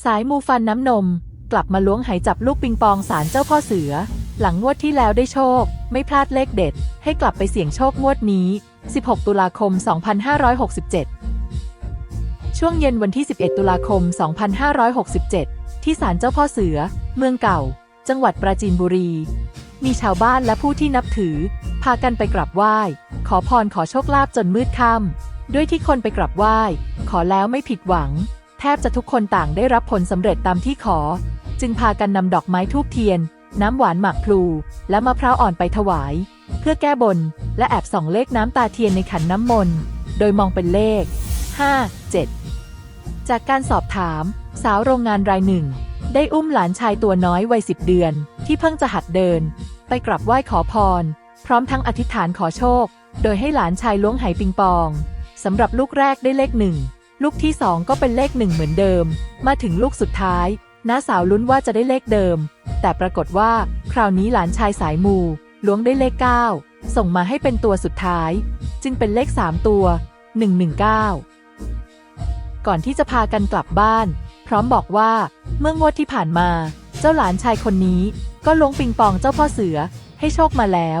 สายมูฟันน้ำนม กลับมาล้วงไหจับลูกปิงปองสารเจ้าพ่อเสือ หลังงวดที่แล้วได้โชค ไม่พลาดเลขเด็ด ให้กลับไปเสี่ยงโชคงวดนี้ 16 ตุลาคม 2567 ช่วงเย็นวันที่ 11 ตุลาคม 2567 ที่ศาลเจ้าพ่อเสือ เมืองเก่า จังหวัดปราจีนบุรี มีชาวบ้านและผู้ที่นับถือ พากันไปกราบไหว้ ขอพรขอโชคลาภจนมืดค่ำด้วยที่คนไปกราบไหว้ ขอแล้วไม่ผิดหวัง ทบจะทุกคนต่างได้รับผลสำเร็จตามที่ขอ จึงพากันนำดอกไม้ทูบเทียน น้ำหวานหมากพลู และมะพร้าวอ่อนไปถวาย เพื่อแก้บน และแอบส่องเลขน้ำตาเทียนในขันน้ำมนต์ โดยมองเป็นเลข 5 7 จากการสอบถาม สาวโรงงานรายหนึ่ง ได้อุ้มหลานชายตัวน้อยวัยสิบเดือน ที่เพิ่งจะหัดเดิน ไปกราบไหว้ขอพร พร้อมทั้งอธิษฐานขอโชค โดยให้หลานชายล้วงไหปิงปองสำหรับลูกแรกได้เลขหนึ่ง ลูกที่สองก็เป็นเลขหนึ่งเหมือนเดิม มาถึงลูกสุดท้ายน้าสาวลุ้นว่าจะได้เลขเดิม แต่ปรากฏว่า คราวนี้หลานชายสายมูล้วงได้เลข 9 ส่งมาให้เป็นตัวสุดท้าย จึงเป็นเลข 3 ตัว 119 ก่อนที่จะพากันกลับบ้าน พร้อมบอกว่า เมื่องวดที่ผ่านมา เจ้าหลานชายคนนี้ ก็ล้วงปิงปองเจ้าพ่อเสือให้โชคมาแล้ว